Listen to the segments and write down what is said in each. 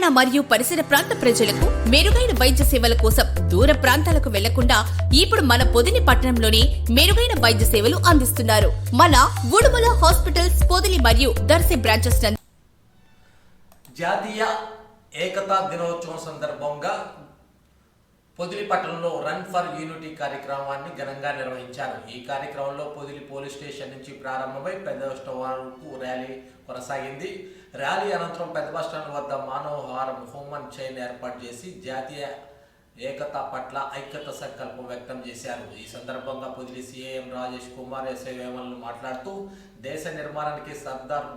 తెలంగాణ మరియు పరిసర ప్రాంత ప్రజలకు మెరుగైన వైద్య సేవల కోసం దూర ప్రాంతాలకు వెళ్ళకుండా ఇప్పుడు మన పొదిని పట్టణంలోనే మెరుగైన వైద్య సేవలు అందిస్తున్నారు. మన ఉడుమల హాస్పిటల్స్ పొదిలి మరియు దర్శి బ్రాంచెస్ జాతీయ ఏకతా దినోత్సవం సందర్భంగా పొదిలి పట్టణంలో రన్ ఫర్ యూనిటీ కార్యక్రమాన్ని ఘనంగా నిర్వహించారు. ఈ కార్యక్రమంలో పొదిలి పోలీస్ స్టేషన్ నుంచి ప్రారంభమై పెద్ద వరకు ర్యాలీ కొనసాగింది. ర్యాలీ అనంతరం పెద్ద బస్ స్టాండ్ వద్ద మానవహారం హ్యూమన్ చైన్ ఏర్పాటు చేసి జాతీయ ఏకత పట్ల ఐక్యత సంకల్పం వ్యక్తం చేశారు. ఈ సందర్భంగా పొదిలి సీఎం రాజేష్ కుమార్ ఎస్ఐ వేమన్లు మాట్లాడుతూ దేశ నిర్మాణానికి సర్దార్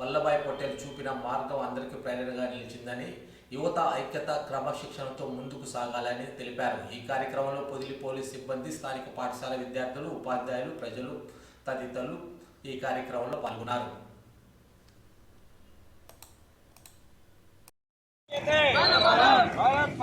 వల్లభాయ్ పటేల్ చూపిన మార్గం అందరికీ ప్రేరణగా నిలిచిందని యువత ఐక్యత క్రమశిక్షణతో ముందుకు సాగాలని తెలిపారు. ఈ కార్యక్రమంలో పొదిలి పోలీస్ సిబ్బంది స్థానిక పాఠశాల విద్యార్థులు ఉపాధ్యాయులు ప్రజలు తదితరులు ఈ కార్యక్రమంలో పాల్గొన్నారు.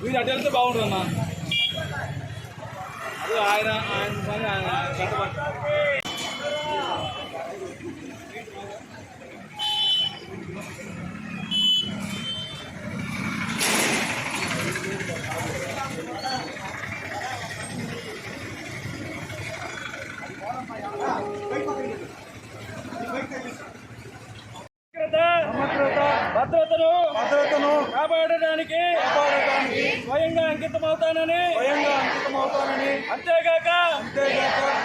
వీడు అటు వెళ్తే బాగుంటుంది అన్న అదే ఆయన ఆయన పని ఆయన కట్టబట్ట భద్రతను భద్రతను కాపాడడానికి కాపాడటానికి స్వయంగా అంకితమవుతానని అంతేగాక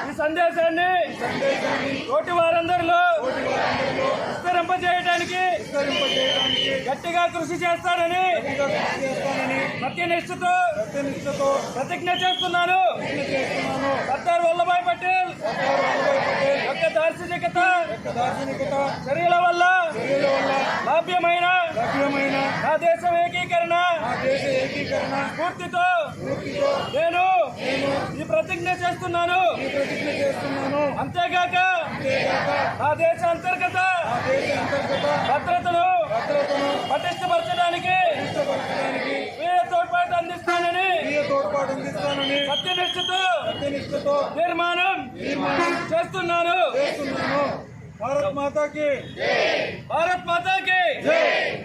ఈ సందేశాన్ని తోటి వారందరిలో విస్తరింపజేయడానికి గట్టిగా కృషి చేస్తానని సత్యనిష్టతో ప్రతిజ్ఞ చేస్తున్నాను. సర్దార్ వల్లభాయ్ పటేల్ యొక్క దార్శనికత చర్యల వల్ల లాభ్యమైన లభ్యమైన నా దేశం ఏకీకరణ. ఆ దేశ ఏకీకరణ. స్ఫూర్తితో పూర్తితో నేను ఈ ప్రతిజ్ఞ చేస్తున్నాను. చేస్తున్నాను. అంతేగాక నా దేశ అంతర్గత ఆ దేశ అంతర్గత భద్రతను భద్రతను పటిష్టపరచడానికి తోడ్పాటు అందిస్తానని తోడ్పాటు అందిస్తానని సత్యనిష్టతో సత్యనిష్టతో తీర్మానం తీర్మానం చేస్తున్నాను చేస్తున్నాను భారత్ మాతాకి భారత్ మాతాకి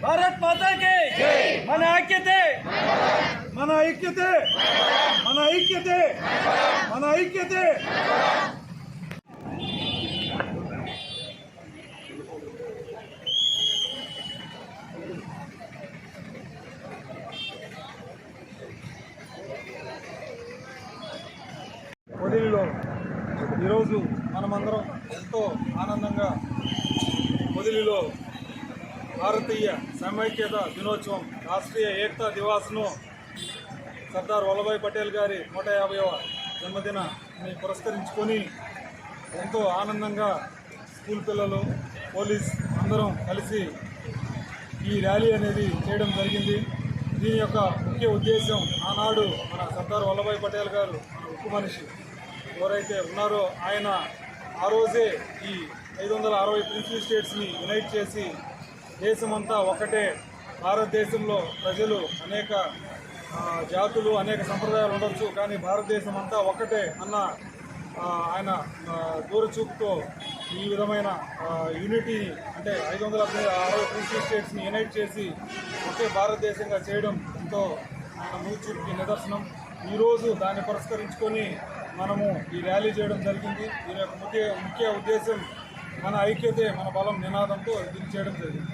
భారత్ మాతాకి మన ఐక్యతే మన ఐక్యతే మన ఐక్యతే మన ఐక్యతే పొదిలిలో ఈరోజు మనమందరం ఎంతో ఆనందంగా మొదలిలో భారతీయ సమైక్యత దినోత్సవం రాష్ట్రీయ ఏకతా దివాస్ను సర్దార్ వల్లభాయ్ పటేల్ గారి నూట యాభైవ జన్మదినాన్ని పురస్కరించుకొని ఎంతో ఆనందంగా స్కూల్ పిల్లలు పోలీస్ అందరం కలిసి ఈ ర్యాలీ అనేది చేయడం జరిగింది. దీని యొక్క ముఖ్య ఉద్దేశం ఆనాడు మన సర్దార్ వల్లభాయ్ పటేల్ గారు ఉక్కు మనిషి ఎవరైతే ఉన్నారో ఆయన ఆ రోజే ఈ ఐదు వందల అరవై ప్రిన్సిపల్ స్టేట్స్ని యునైట్ చేసి దేశమంతా ఒకటే భారతదేశంలో ప్రజలు అనేక జాతులు అనేక సంప్రదాయాలు ఉండొచ్చు కానీ భారతదేశం అంతా ఒకటే అన్న ఆయన దూరచూపుతో ఈ విధమైన యూనిటీని అంటే ఐదు వందల అరవై ప్రిన్సిపల్ స్టేట్స్ని యునైట్ చేసి ఒకే భారతదేశంగా చేయడం ఎంతో ఆయన ముందుచూపుకి నిదర్శనం. ఈరోజు దాన్ని పురస్కరించుకొని మనము ఈ ర్యాలీ చేయడం జరిగింది. దీని యొక్క ముఖ్య ముఖ్య ఉద్దేశం మన ఐక్యతే మన బలం నినాదంతో దీన్ని చేయడం జరిగింది.